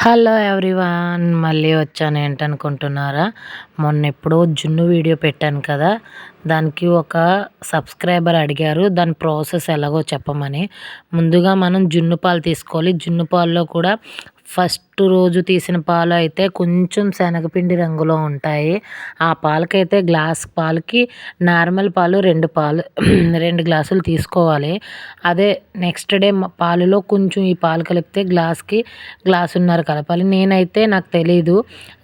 Hello everyone మళ్ళీ వచ్చాను ఏంటనుకుంటున్నారా? మొన్న ఎప్పుడో జున్ను వీడియో పెట్టాను కదా దానికి ఒక సబ్స్క్రైబర్ అడిగారు దాని ప్రాసెస్ ఎలాగో చెప్పమని. ముందుగా మనం జున్ను పాలు తీసుకోవాలి. జున్ను పాల్లో కూడా ఫస్ట్ రోజు తీసిన పాలు అయితే కొంచెం శనగపిండి రంగులో ఉంటాయి. ఆ పాలకైతే గ్లాస్ పాలకి నార్మల్ పాలు రెండు పాలు రెండు గ్లాసులు తీసుకోవాలి. అదే నెక్స్ట్ డే పాలులో కొంచెం ఈ పాలు కలిపితే గ్లాస్కి గ్లాసున్నర కలపాలి. నేనైతే నాకు తెలీదు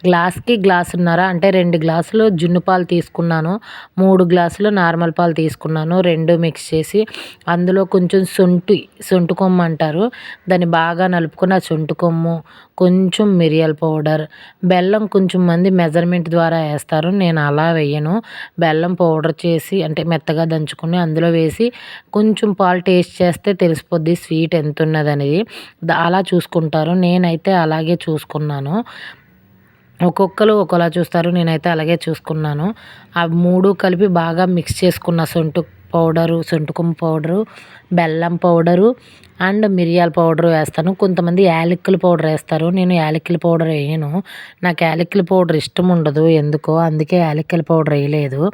గ్లాస్కి గ్లాసున్నర అంటే రెండు గ్లాసులు జున్ను పాలు తీసుకున్నాను మూడు గ్లాసులు నార్మల్ పాలు తీసుకున్నాను రెండు మిక్స్ చేసి అందులో కొంచెం సొంటి సొంటు కొమ్మ అంటారు దాన్ని బాగా నలుపుకున్న సొంటు కొమ్ము కొంచెం మిరియాల పౌడర్ బెల్లం కొంచెం మంది మెజర్మెంట్ ద్వారా వేస్తారు. నేను అలా వేయను. బెల్లం పౌడర్ చేసి అంటే మెత్తగా దంచుకుని అందులో వేసి కొంచెం పాలు టేస్ట్ చేస్తే తెలిసిపోద్ది స్వీట్ ఎంత ఉన్నది అనేది అలా చూసుకుంటారు. నేనైతే అలాగే చూసుకున్నాను. ఒక్కొక్కరు ఒకలా చూస్తారు. నేనైతే అలాగే చూసుకున్నాను. ఆ మూడు కలిపి బాగా మిక్స్ చేసుకున్న సొంటు పౌడరు సొంటుకుమ్మ పౌడరు బెల్లం పౌడరు అండ్ మిరియాల పౌడర్ వేస్తాను. కొంతమంది యాలక్కుల పౌడర్ వేస్తారు. నేను యాలక్కుల పౌడర్ వేయను. నాకు యాలక్కుల పౌడర్ ఇష్టం ఉండదు. ఎందుకో? అందుకే యాలక్కుల పౌడర్ వేయలేదు.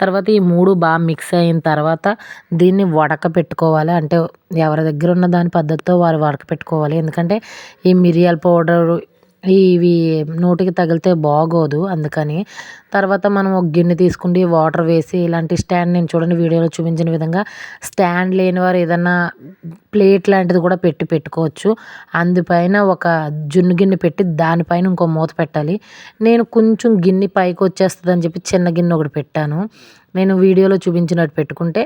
తర్వాత ఈ మూడు బాగా మిక్స్ అయిన తర్వాత దీన్ని వడక పెట్టుకోవాలి అంటే ఎవరి దగ్గర ఉన్న దాని పద్ధతితో వారు వడక పెట్టుకోవాలి ఎందుకంటే ఈ మిరియాల పౌడరు ఇవి నోటికి తగిలితే బాగోదు అందుకని. తర్వాత మనం ఒక గిన్నె తీసుకుండి వాటర్ వేసి ఇలాంటి స్టాండ్ నేను చూడండి వీడియోలో చూపించిన విధంగా స్టాండ్ లేని వారు ఏదన్నా ప్లేట్ లాంటిది కూడా పెట్టి పెట్టుకోవచ్చు. అందుపైన ఒక జున్ను గిన్నె పెట్టి దానిపైన ఇంకో మూత పెట్టాలి. నేను కొంచెం గిన్నె పైకి వచ్చేస్తుంది అని చెప్పి చిన్న గిన్నె ఒకటి పెట్టాను. నేను వీడియోలో చూపించినట్టు పెట్టుకుంటే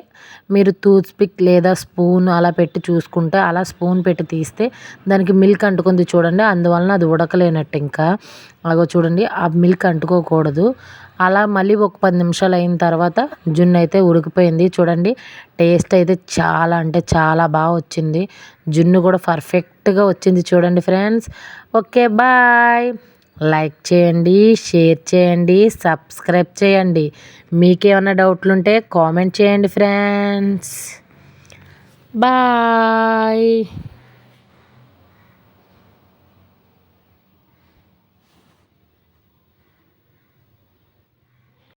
మీరు టూత్ పిక్ లేదా స్పూన్ అలా పెట్టి చూసుకుంటే అలా స్పూన్ పెట్టి తీస్తే దానికి మిల్క్ అంటుకుంది చూడండి. అందువలన అది ఉడకలేనట్టు ఇంకా. అలాగో చూడండి ఆ మిల్క్ అంటుకోకూడదు. అలా మళ్ళీ ఒక పది నిమిషాలు అయిన తర్వాత జున్ను అయితే ఉడికిపోయింది. చూడండి టేస్ట్ అయితే చాలా అంటే చాలా బాగా వచ్చింది. జున్ను కూడా పర్ఫెక్ట్గా వచ్చింది చూడండి ఫ్రెండ్స్. Okay bye. లైక్ చేయండి షేర్ చేయండి సబ్స్క్రైబ్ చేయండి. మీకేమైనా డౌట్లు ఉంటే కామెంట్ చేయండి ఫ్రెండ్స్. బాయ్.